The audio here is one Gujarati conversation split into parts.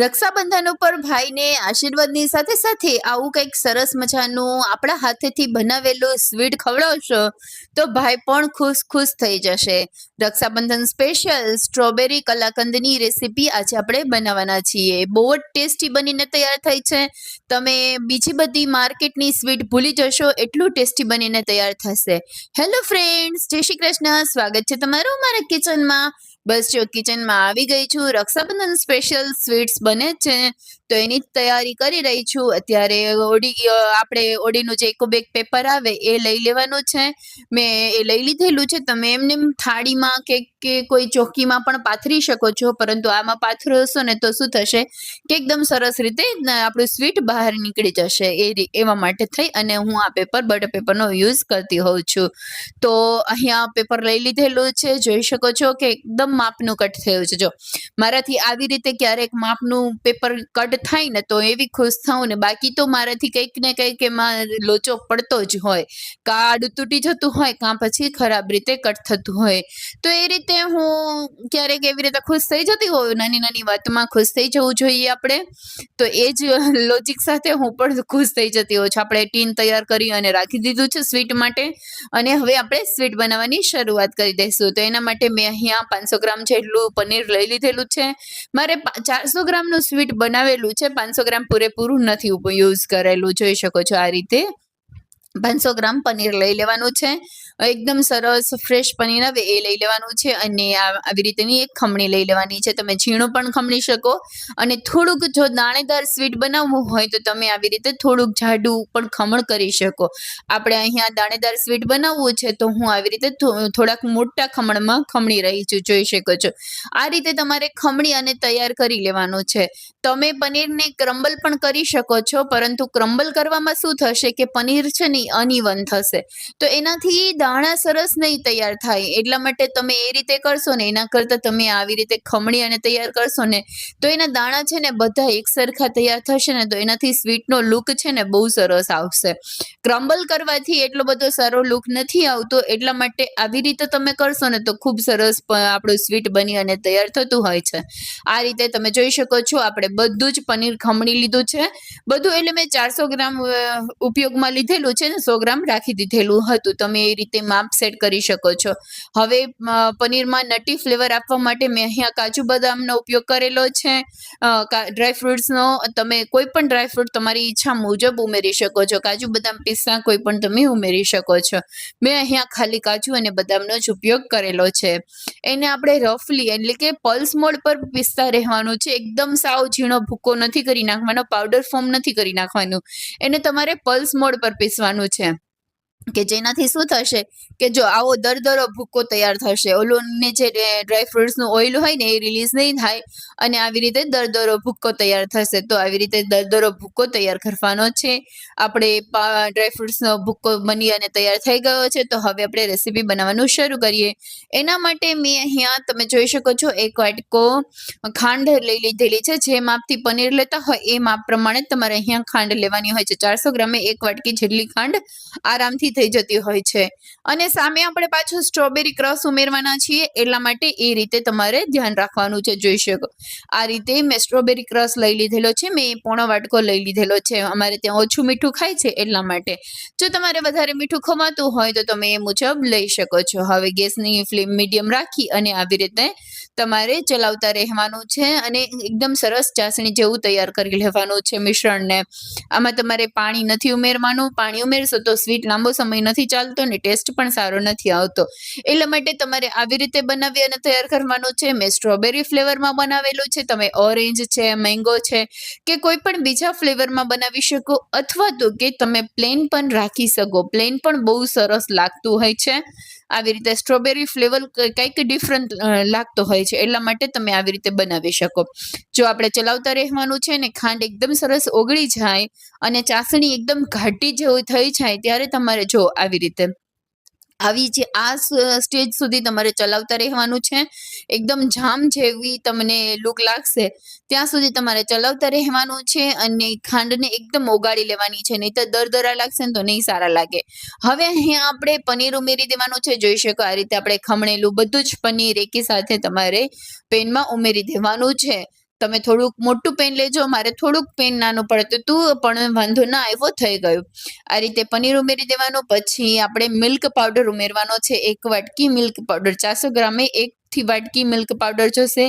રક્ષાબંધન ઉપર ભાઈને આશીર્વાદની સાથે સાથે આવું કંઈક સરસ મજાનું આપણા હાથેથી બનાવેલું સ્વીટ ખવડાવશો, તો ભાઈ પણ ખુશ ખુશ થઈ જશે. રક્ષાબંધન સ્પેશિયલ સ્ટ્રોબેરી કલાકંદની રેસીપી આજે આપણે બનાવવાના છીએ. બહુ જ ટેસ્ટી બનીને તૈયાર થઈ છે. તમે બીજી બધી માર્કેટની સ્વીટ ભૂલી જશો, એટલું ટેસ્ટી બનીને તૈયાર થશે. હેલો ફ્રેન્ડ્સ જય શ્રી કૃષ્ણ. સ્વાગત છે તમારું મારા કિચનમાં બસ જો કિચનમાં આવી ગઈ છું. રક્ષાબંધન સ્પેશિયલ સ્વીટ્સ બને છે. તો એની તૈયારી કરી રહી છું. અત્યારે ઓડી આપણે ઓડીનું જે એકો બેગ પેપર આવે એ લઈ લેવાનું છે. મેં એ લઈ લીધેલું છે. તમે એમને એમ થાળીમાં કે કે કોઈ ચોકીમાં પણ પાથરી શકો છો. પરંતુ આમાં પાથરશો ને તો શું થશે? કે એકદમ સરસ રીતે આપણું સ્વીટ બહાર નીકળી જશે. એ એવા માટે થઈ અને હું આ પેપર બટર પેપરનો યુઝ કરતી હોઉં છું. તો અહીંયા પેપર લઈ લીધેલું છે. જોઈ શકો છો કે એકદમ માપનું કટ થયું છે. જો, મારાથી આવી રીતે ક્યારેક માપનું પેપર કટ થાય ને તો એવી ખુશ થાઉં ને બાકી તો મારાથી કંઈક ને કંઈક એમાં લોચો પડતો જ હોય. કાર્ડ તૂટી જતું હોય, કાં પછી ખરાબ રીતે કટ થતું હોય. તો એ રીતે હું ક્યારેક એવી રીતે ખુશ થઈ જતી હોઉં, નાની નાની વાતમાં ખુશ થઈ જવું જોઈએ આપણે. તો એ જ લોજિક સાથે હું પણ ખુશ થઈ જતી હોઉં છું. આપણે ટીન તૈયાર કરી અને રાખી દીધું છે સ્વીટ માટે. અને હવે આપણે સ્વીટ બનાવવાની શરૂઆત કરી દઈશું. તો એના માટે મેં અહીંયા પાંચસો ગ્રામ જેટલું પનીર લઈ લીધેલું છે. મારે ચારસો ગ્રામનું સ્વીટ બનાવેલું છે, પાંચસો ગ્રામ પૂરેપૂરું નથી યુઝ કરેલું, જોઈ શકો છો આ રીતે. પાંચસો ગ્રામ પનીર લઈ લેવાનું છે. એકદમ સરસ ફ્રેશ પનીર આવે એ લઈ લેવાનું છે અને આવી રીતેની એક ખમણી લઈ લેવાની છે. તમે ઝીણું પણ ખમણી શકો અને થોડુંક જો દાણેદાર સ્વીટ બનાવવું હોય તો તમે આવી રીતે થોડુંક જાડું પણ ખમણ કરી શકો. આપણે અહીંયા દાણેદાર સ્વીટ બનાવવું છે તો હું આવી રીતે થોડાક મોટા ખમણમાં ખમણી રહી છું, જોઈ શકો છો. આ રીતે તમારે ખમણી અને તૈયાર કરી લેવાનું છે. તમે પનીરને ક્રમ્બલ પણ કરી શકો છો, પરંતુ ક્રમ્બલ કરવામાં શું થશે કે પનીર છે ને અનઇવન થશે. તો એનાથી દાણા સરસ નહીં તૈયાર થાય. એટલા માટે તમે એ રીતે કરશો ને, એના કરતાં તમે આવી રીતે ખમણી અને તૈયાર કરશો ને, તો એના દાણા છે ને બધા એક સરખા તૈયાર થશે ને, તો એનાથી સ્વીટનો લુક છે ને બહુ સરસ આવશે. ક્રમ્બલ કરવાથી એટલો બધો સારો લુક નથી આવતો, એટલા માટે આવી રીતે તમે કરશો ને, તો ખૂબ સરસ આપણું સ્વીટ બની અને તૈયાર થતું હોય છે. આ રીતે તમે જોઈ શકો છો, આપણે બધું જ પનીર ખમણી લીધું છે. બધું એટલે મેં ચારસો ગ્રામ ઉપયોગમાં લીધેલું છે સો ગ્રામ રાખી દીધેલું હતું. તમે એ રીતે માપ સેટ કરી શકો છો. હવે પનીરમાં નટી ફ્લેવર આપવા માટે મેં અહીંયા કાજુ બદામનો ઉપયોગ કરેલો છે. ડ્રાય ફ્રૂટ્સનો, તમે કોઈ પણ ડ્રાય ફ્રૂટ તમારી ઈચ્છા મુજબ ઉમેરી શકો છો. કાજુ બદામ પિસ્તા કોઈ પણ તમે ઉમેરી શકો છો. મેં અહીંયા ખાલી કાજુ અને બદામનો જ ઉપયોગ કરેલો છે. એને આપણે રફલી, એટલે કે પલ્સ મોડ પર પિસ્તા રહેવાનું છે. એકદમ સાવ ઝીણો ભૂકો નથી કરી નાખવાનો, પાવડર ફોર્મ નથી કરી નાખવાનું. એને તમારે પલ્સ મોડ પર પીસવાનું છે કે જેનાથી શું થશે કે જો આવો દરદરો ભૂકો તૈયાર થશે, ઓલોને જે ડ્રાય ફ્રૂટ્સનું ઓઇલ હોય ને એ રિલીઝ નહીં થાય અને આવી રીતે દરદરો ભૂક્કો તૈયાર થશે, તો આવી રીતે દરદરો ભૂકો તૈયાર કરવાનો છે. આપણે ડ્રાય ફ્રૂટ્સનો ભૂક્કો બની અને તૈયાર થઈ ગયો છે, તો હવે આપણે રેસીપી બનાવવાનું શરૂ કરીએ. એના માટે મેં અહીંયા, તમે જોઈ શકો છો, એક વાટકો ખાંડ લઈ લીધેલી છે, જે માપથી પનીર લેતા હોય એ માપ પ્રમાણે તમારે અહીંયા ખાંડ લેવાની હોય છે. ચારસો ગ્રામે એક વાટકી જેટલી ખાંડ આરામથી થઈ જતી હોય છે. અને સામે આપણે પાછું સ્ટ્રોબેરી ક્રશ ઉમેરવાના છીએ, એટલા માટે એ રીતે તમારે ધ્યાન રાખવાનું છે, જોઈ શકો. આ રીતે મેં સ્ટ્રોબેરી ક્રશ લઈ લીધેલો છે, મેં પોણો વાટકો લઈ લીધેલો છે. અમારે ત્યાં ઓછું મીઠું ખાય છે, એટલા માટે. જો તમારે વધારે મીઠું ખવાતું હોય તો તમે એ મુજબ લઈ શકો છો. હવે ગેસની ફ્લેમ મીડિયમ રાખી અને આવી રીતે તમારે ચલાવતા રહેવાનું છે અને એકદમ સરસ ચાસણી જેવું તૈયાર કરી લેવાનું છે મિશ્રણને. આમાં તમારે પાણી નથી ઉમેરવાનું. પાણી ઉમેરશો તો સ્વીટ લાંબો સમય નથી ચાલતો ને ટેસ્ટ પણ સારો નથી આવતો. એટલા માટે તમારે આવી રીતે બનાવી અને તૈયાર કરવાનું છે. મેં સ્ટ્રોબેરી ફ્લેવરમાં બનાવેલું છે. તમે ઓરેન્જ છે, મેંગો છે કે કોઈ પણ બીજા ફ્લેવરમાં બનાવી શકો અથવા તો કે તમે પ્લેન પણ રાખી શકો. પ્લેન પણ બહુ સરસ લાગતું હોય છે. આવી રીતે સ્ટ્રોબેરી ફ્લેવર કંઈક ડિફરન્ટ લાગતો હોય છે. એટલા માટે તમે આવી રીતે બનાવી શકો. જો આપણે ચલાવતા રહેવાનું છે ને, ખાંડ એકદમ સરસ ઓગળી જાય અને ચાસણી એકદમ ઘાટી જેવું થઈ જાય, ત્યારે તમારે જો આવી રીતે આવી જે આ સ્ટેજ સુધી તમારે ચલાવતા રહેવાનું છે. એકદમ જામ જેવી તમને લુક લાગશે, ત્યાં સુધી તમારે ચલાવતા રહેવાનું છે અને ખાંડને એકદમ ઓગાળી લેવાની છે. નહીં તો દરદરા લાગશે ને તો નહીં સારા લાગે. હવે અહીંયા આપણે પનીર ઉમેરી દેવાનું છે. જોઈ શકો આ રીતે આપણે ખમણેલું બધું જ પનીર એકી સાથે તમારે પેનમાં ઉમેરી દેવાનું છે. તમે થોડુંક મોટું પેન લેજો, મારે થોડુંક પેન નાનું પડતું હતું પણ વાંધો ના આવ્યો, થઈ ગયો. આ રીતે પનીર ઉમેરી દેવાનું, પછી આપણે મિલ્ક પાવડર ઉમેરવાનો છે, એક વાટકી મિલ્ક પાવડર ચારસો ગ્રામે એક થી વાટકી મિલ્ક પાવડર જશે.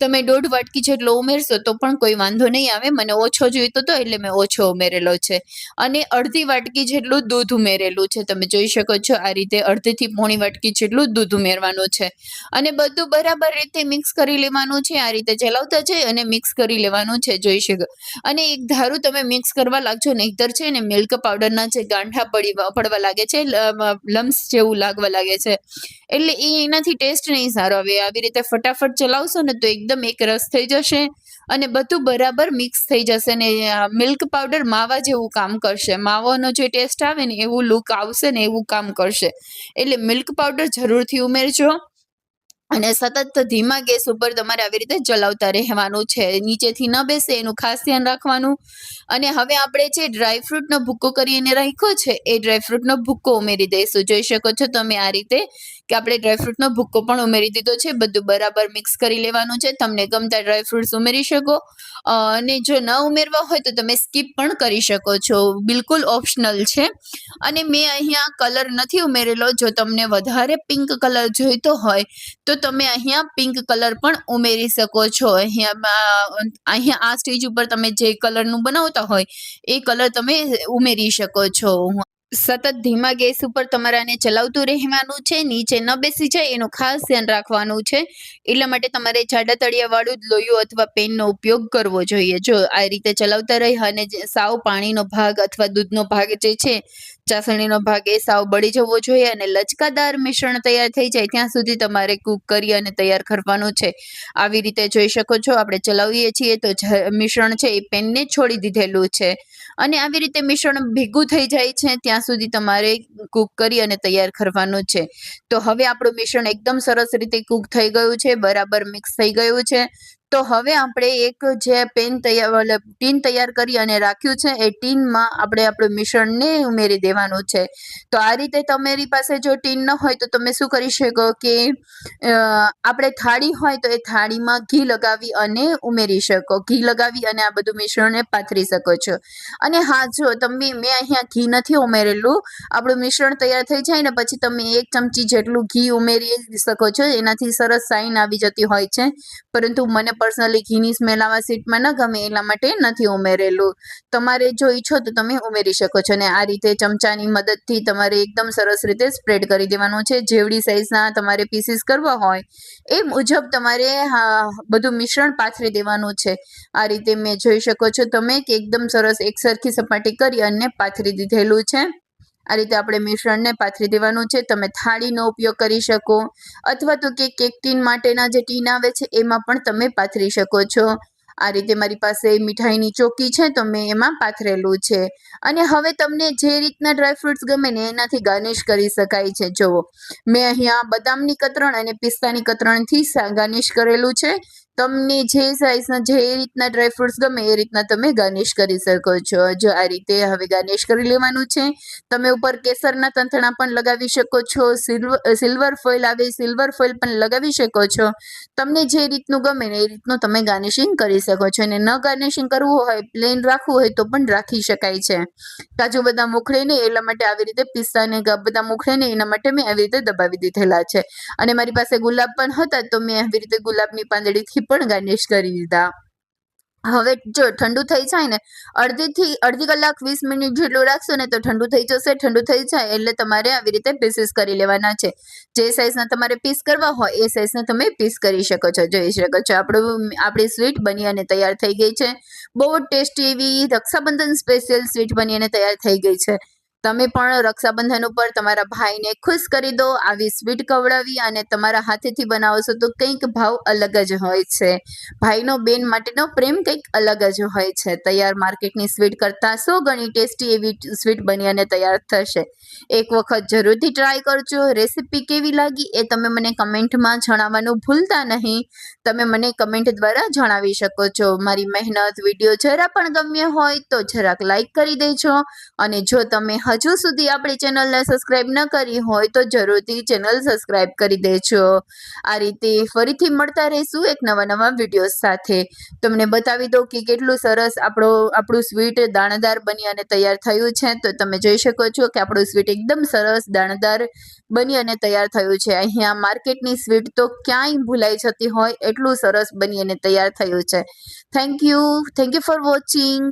તમે દોઢ વાટકી જેટલો ઉમેરશો તો પણ કોઈ વાંધો નહીં આવે. મને ઓછો જોઈતો હતો એટલે મેં ઓછો ઉમેરેલો છે. અને અડધી વાટકી જેટલું દૂધ ઉમેરેલું છે. તમે જોઈ શકો છો આ રીતે અડધીથી પોણી વાટકી જેટલું દૂધ ઉમેરવાનું છે. અને બધું બરાબર રીતે મિક્સ કરી લેવાનું છે. આ રીતે ચલાવતા જઈ અને મિક્સ કરી લેવાનું છે. જોઈ શકો. અને એક ધારું તમે મિક્સ કરવા લાગજો નહીતર છે ને મિલ્ક પાવડરના જે ગાંઠા પડી પડવા લાગે છે લમ્સ જેવું લાગવા લાગે છે. એટલે એ એનાથી ટેસ્ટ નહીં સારો આવે. આવી રીતે ફટાફટ ચલાવશો ને તો એકદમ એક રસ થઈ જશે અને બધું બરાબર મિક્સ થઈ જશે ને મિલ્ક પાવડર માવા જેવું કામ કરશે. માવાનો જે ટેસ્ટ આવે ને એવું લુક આવશે ને એવું કામ કરશે. એટલે મિલ્ક પાવડર જરૂરથી ઉમેરજો. અને સતત ધીમા ગેસ ઉપર તમારે આવી રીતે ચલાવતા રહેવાનું છે. નીચેથી ન બેસે, એનું ખાસ ધ્યાન રાખવાનું. અને હવે આપણે જે ડ્રાયફ્રૂટનો ભૂક્કો કરીને રાખ્યો છે, એ ડ્રાયફ્રૂટનો ભૂક્કો ઉમેરી દઈશું. જોઈ શકો છો તમે આ રીતે કે આપણે ડ્રાયફ્રૂટનો ભૂક્કો પણ ઉમેરી દીધો છે. બધું બરાબર મિક્સ કરી લેવાનું છે. તમને ગમતા ડ્રાયફ્રૂટ્સ ઉમેરી શકો. અને જો ન ઉમેરવા હોય તો તમે સ્કીપ પણ કરી શકો છો. બિલકુલ ઓપ્શનલ છે. અને મેં અહીંયા કલર નથી ઉમેરેલો. જો તમને વધારે પિંક કલર જોઈતો હોય તો તમે અહીંયા પિંક કલર પણ ઉમેરી શકો છો. અહીંયા અહીંયા આ સ્ટેજ ઉપર તમે જે કલરનું બનાવતા હોય, એ કલર તમે ઉમેરી શકો છો. સતત ધીમા ગેસ ઉપર તમારે આને ચલાવતું રહેવાનું છે, નીચે ન બેસી જાય, એનું ખાસ ધ્યાન રાખવાનું છે. એટલા માટે તમારે જાડા તળિયાવાળું જ લોયું અથવા પેનનો ઉપયોગ કરવો જોઈએ. જો આ રીતે ચલાવતા રહી અને સાવ પાણીનો ભાગ અથવા દૂધનો ભાગ જે છે, ચાસણીનો ભાગ એ સાવ બળી જવો જોઈએ અને લચકાદાર મિશ્રણ તૈયાર થઈ જાય ત્યાં સુધી તમારે કૂક કરી અને તૈયાર કરવાનું છે. આવી રીતે જોઈ શકો છો, આપણે ચલાવીએ છીએ તો મિશ્રણ છે એ પેનને છોડી દીધેલું છે. અને આવી રીતે મિશ્રણ ભેગું થઈ જાય છે, ત્યાં સુધી તમારે કૂક કરી અને તૈયાર કરવાનું છે. તો હવે આપણું મિશ્રણ એકદમ સરસ રીતે કૂક થઈ ગયું છે, બરાબર મિક્સ થઈ ગયું છે. તો હવે આપણે એક જે પેન તૈયાર ટીન તૈયાર કરી અને રાખ્યું છે, એ ટીનમાં આપણે આપણું મિશ્રણને ઉમેરી દેવાનું છે. તો આ રીતે તમારી પાસે જો ટીન ન હોય તો તમે શું કરી શકો કે આપણે થાળી હોય તો એ થાળીમાં ઘી લગાવી અને ઉમેરી શકો. ઘી લગાવી અને આ બધું મિશ્રણને પાથરી શકો છો. અને હા, જો તમે, મેં અહીંયા ઘી નથી ઉમેરેલું. આપણું મિશ્રણ તૈયાર થઈ જાય ને પછી તમે એક ચમચી જેટલું ઘી ઉમેરી શકો છો. એનાથી સરસ સાઈન આવી જતી હોય છે. પરંતુ મને પર્સનલી ઘીની સ્મેલ આવા સીટમાં ન ગમે એટલા માટે નથી ઉમેરેલું. તમારે જો ઈચ્છો તો તમે ઉમેરી શકો છો અને આ રીતે ચમચાની મદદથી તમારે એકદમ સરસ રીતે સ્પ્રેડ કરી દેવાનું છે. જેવડી સાઇઝના તમારે પીસીસ કરવા હોય, એ મુજબ તમારે બધું મિશ્રણ પાથરી દેવાનું છે. આ રીતે મેં જોઈ શકો છો તમે કે એકદમ સરસ એકસરખી સપાટી કરી અને પાથરી દીધેલું છે. આ રીતે આપણે મિશ્રણને પાથરી દેવાનું છે. તમે થાળીનો ઉપયોગ કરી શકો અથવા તો કે કેક ટીન માટેના જે ટીન આવે છે, એમાં પણ તમે પાથરી શકો છો. આ રીતે મારી પાસે મીઠાઈની ચોકી છે, તો મેં એમાં પાથરેલું છે. અને હવે તમને જે રીતના ડ્રાયફ્રૂટ્સ ગમે ને એનાથી ગાર્નિશ કરી શકાય છે. જુઓ, મેં અહીંયા બદામની કતરણ અને પિસ્તાની કતરણથી ગાર્નિશ કરેલું છે. તમને જે સાઈઝના જે રીતના ડ્રાયફ્રૂટ્સ ગમે એ રીતના તમે ગાર્નિશ કરી શકો છો. જો આ રીતે હવે ગાર્નિશ કરી લેવાનું છે, તમે ઉપર કેસરના તંથણા પણ લગાવી શકો છો સિલ્વર ફોઇલ આવે સિલ્વર ફોઇલ પણ લગાવી શકો છો. તમને જે રીતનું ગમે ને એ રીતનું તમે ગાર્નિશિંગ કરી શકો છો. અને ન ગાર્નિશિંગ કરવું હોય પ્લેન રાખવું હોય તો પણ રાખી શકાય છે. કાજુ બદામ ઉખડે ને એટલા માટે આવી રીતે પિસ્તા ને બદામ ઉખડે ને એના માટે મેં આવી રીતે દબાવી દીધેલા છે. અને મારી પાસે ગુલાબ પણ હતા તો મેં આવી રીતે ગુલાબની પાંદડીથી પણ ગાર્નિશ કરી દીધા. હવે જો ઠંડુ થઈ જાય ને, અડધીથી, અડધી કલાક વીસ મિનિટ જેટલું રાખશો ને તો ઠંડુ થઈ જશે, ઠંડુ થઈ જાય એટલે તમારે આવી રીતે પીસીસ કરી લેવાના છે. જે સાઈઝના તમારે પીસ કરવા હોય, એ સાઈઝના તમે પીસ કરી શકો છો, જોઈ શકો છો. આપણું, આપણી સ્વીટ બની અને તૈયાર થઈ ગઈ છે. બહુ ટેસ્ટી એવી રક્ષાબંધન સ્પેશિયલ સ્વીટ બની અને તૈયાર થઈ ગઈ છે. તમે પણ રક્ષાબંધન ઉપર તમારા ભાઈને ખુશ કરી દો, આવી સ્વીટ કવડાવી અને તમારા હાથેથી બનાવશો તો કંઈક ભાવ અલગ જ હોય છે. ભાઈનો બેન માટેનો પ્રેમ કંઈક અલગ જ હોય છે. તૈયાર માર્કેટની સ્વીટ કરતાં સો ગણી ટેસ્ટી એવી સ્વીટ બની અને તૈયાર થશે. એક વખત જરૂરથી ટ્રાય કરજો. રેસીપી કેવી લાગી એ તમે મને કમેન્ટમાં જણાવવાનું ભૂલતા નહીં. તમે મને કમેન્ટ દ્વારા જણાવી શકો છો. મારી મહેનત, વીડિયો જરા પણ ગમ્યો હોય તો જરાક લાઈક કરી દેજો. અને જો તમે હજુ સુધી આપણી ચેનલને સબસ્ક્રાઇબ ન કરી હોય તો જરૂરથી ચેનલ સબસ્ક્રાઇબ કરી દેજો. આ રીતે ફરીથી મળતા રહીશું એક નવા નવા વિડીયોઝ સાથે. તમને બતાવી દઉં કે કેટલું સરસ આપણો, આપણું સ્વીટ દાણેદાર બની અને તૈયાર થયું છે. તો તમે જોઈ શકો છો કે આપણું સ્વીટ એકદમ સરસ દાણેદાર બની અને તૈયાર થયું છે. અહીંયા માર્કેટની સ્વીટ તો ક્યાંય ભૂલાઈ જતી હોય, એટલું સરસ બની અને તૈયાર થયું છે. Thank you thank you for watching